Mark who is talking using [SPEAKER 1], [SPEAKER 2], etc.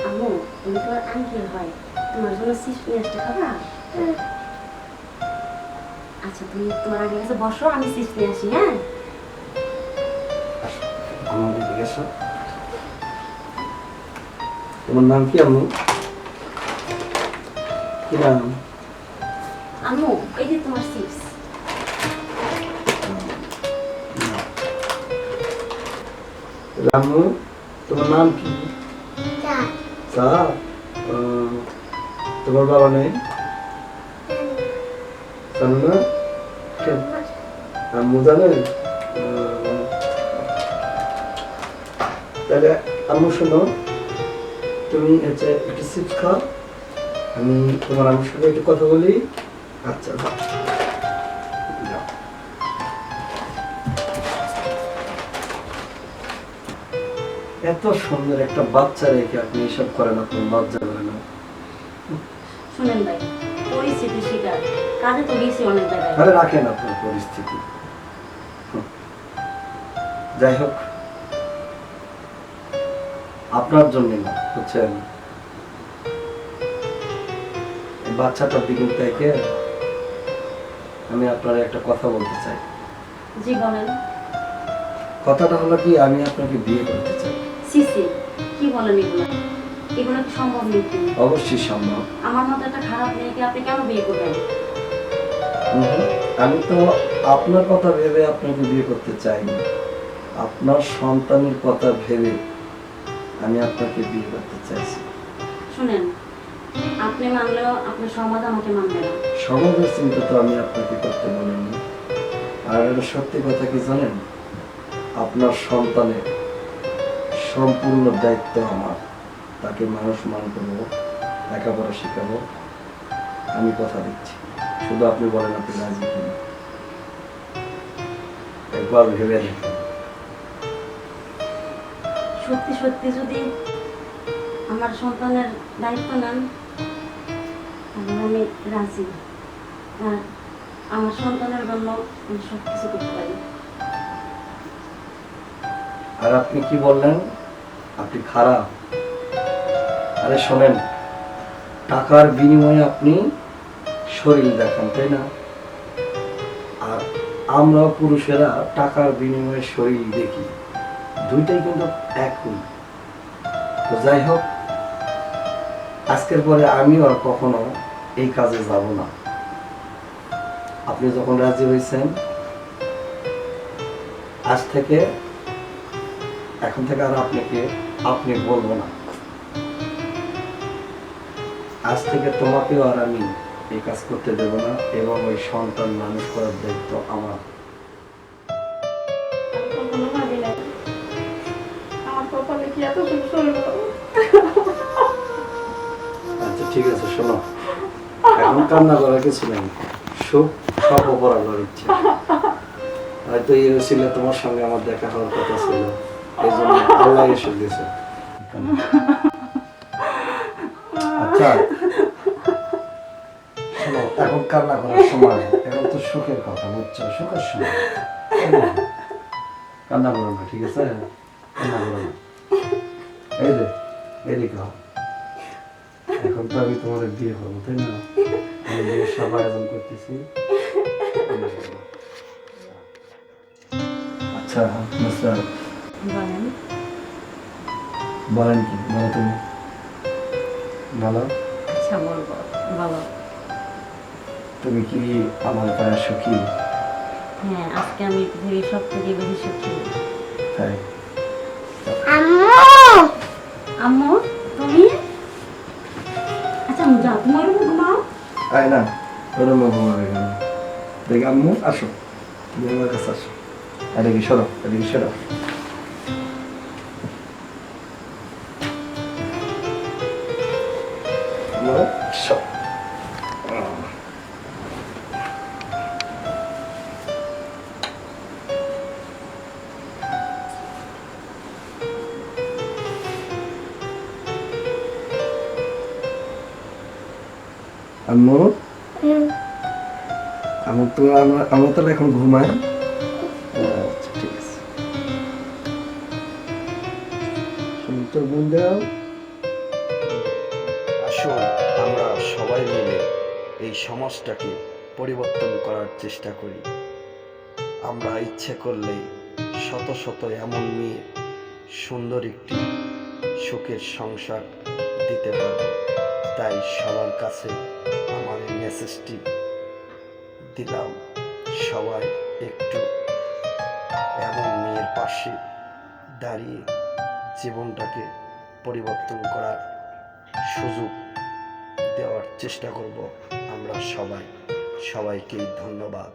[SPEAKER 1] আম্মু তুমি তোমার আঙ্কেল হয়। তোমার জন্য নিয়ে আসতে খাবা আচ্ছা তুমি তোমার আগে কাছে বসো আমি নিয়ে আসি হ্যাঁ?
[SPEAKER 2] তোমার নাম কি আম্মু? কি নাম?
[SPEAKER 1] আম্মু এই যে তোমার চিপস
[SPEAKER 2] রামু? তোমার নাম কি? চা তোমার বাবা নেই? জানো না? আম্মু জানে তাহলে আম্মু শোনো তুমি হচ্ছে একটু চিপস খাও আমি তোমার আম্মুর সাথে একটু কথা বলি। আচ্ছা এত সুন্দর একটা বাচ্চা রেখে আপনি এসব করেন আপনার লজ্জা করে না।
[SPEAKER 1] শুনেন ভাই পরিস্থিতি শিকার কাজে তো গেছি অনেক জায়গায়।
[SPEAKER 2] আরে রাখেন আপনার পরিস্থিতি। যাই হোক আপনার জন্য না বুঝছেন? বাচ্চাটার দিকে দেখে আমি আপনার একটা কথা বলতে চাই।
[SPEAKER 1] জি বলেন।
[SPEAKER 2] কথাটা হলো কি আমি আপনাকে বিয়ে করতে চাই।
[SPEAKER 1] সিসি কি বলেন এগুলো? এগুলো কি সম্ভব নাকি?
[SPEAKER 2] অবশ্যই সম্ভব।
[SPEAKER 1] আমার মতো একটা খারাপ মেয়েকে আপনি কেন বিয়ে করবেন?
[SPEAKER 2] আমি তো আপনার কথা ভেবে আপনাকে বিয়ে করতে চাইনি। আপনার সন্তানের কথা ভেবে আমি আপনাকে বিয়ে করতে চাইছি।
[SPEAKER 1] শুনেন আপনি মানলেও আপনার সমাজ আমাকে মানবে না।
[SPEAKER 2] সমাজের চিন্তা তো আমি আপনাকে করতে বলিনি আর এটা সত্যি কথা কি জানেন? আপনার সন্তানের সম্পূর্ণ দায়িত্ব আমার। তাকে মানুষ মান করব লেখাপড়া শেখাবো। আমি কথা দিচ্ছি। শুধু আপনি বলেন আপনি রাজি কিনা। একবার ভেবে দেখুন।
[SPEAKER 1] সত্যি সত্যি যদি আমার সন্তানের দায়িত্ব নেন তাহলে আমি রাজি। আর আমার সন্তানের জন্য আমি সব কিছু করতে পারি।
[SPEAKER 2] আর আপনি কি বললেন? আপনি খারাপ। আরে শোনেন, টাকার বিনিময়ে আপনি শরীর দেখান, তাই না? আর আমরা পুরুষেরা টাকার বিনিময়ে শরীর দেখি। দুইটাই কিন্তু একই। তো যাই হোক, আজকের পরে আমি আর কখনো এই কাজে যাব না। আপনি যখন রাজি হয়েছেন, আজ থেকে এখন থেকে আর আপনাকে আপনি বলব না। আজ থেকে তোমাকেও আর আমি এই কাজ করতে দেব না এবং ওই সন্তান মানুষ করার দায়িত্ব আমার। আচ্ছা ঠিক আছে, শোনো। এখন কান্না করার কিছু নেই। সুখ, সব অপরাধের ইচ্ছে। হয়তো এই ছিল তোমার সঙ্গে আমার দেখা হওয়ার কথা ছিল। এই জন্য আল্লাহ এসে দিয়েছে আচ্ছা শোনো এখন কান্না করার সময় এখন তো সুখের কথা বুঝছ সুখের সময় কান্না করো না ঠিক আছে কান্না করো না এই যে এদিকে। এখন তো আমি তোমাদের বিয়ে করব তাই না আমি বিয়ের সব আয়োজন করতেছি আচ্ছা
[SPEAKER 1] বলেন
[SPEAKER 2] বলেন কি বলো তুমি। বলো।
[SPEAKER 1] আচ্ছা বলব বলো।
[SPEAKER 2] তুমি কি আমার পায়ে সুখী?
[SPEAKER 1] হ্যাঁ আজকে আমি পৃথিবীর সব থেকে বেশি সুখী।
[SPEAKER 2] তাই।
[SPEAKER 1] আম্মু! তুমি? আচ্ছা আম্মু যাও তোমার রুমে ঘুমাও।
[SPEAKER 2] আয় না তোর মা ঘুমাবে কেন? দেখি আম্মু আসো। তুমি আমার কাছে আসো। এদিকে সরো এদিকে সরো। আম্মু, আম্মু আমার তো আমরা আমরা তাহলে এখন ঘুমাই
[SPEAKER 3] তোর বোনদেরও
[SPEAKER 2] আসুন আমরা সবাই মিলে এই সমাজটাকে পরিবর্তন করার চেষ্টা করি। আমরা ইচ্ছে করলে শত শত এমন মেয়ে সুন্দর একটি সুখের সংসার দিতে পারব। তাই সবার কাছে আমার এই মেসেজটি দিলাম। সবাই একটু এমন মেয়ের পাশে দাঁড়িয়ে জীবনটাকে পরিবর্তন করার সুযোগ দেওয়ার চেষ্টা করব আমরা সবাই। সবাইকেই ধন্যবাদ।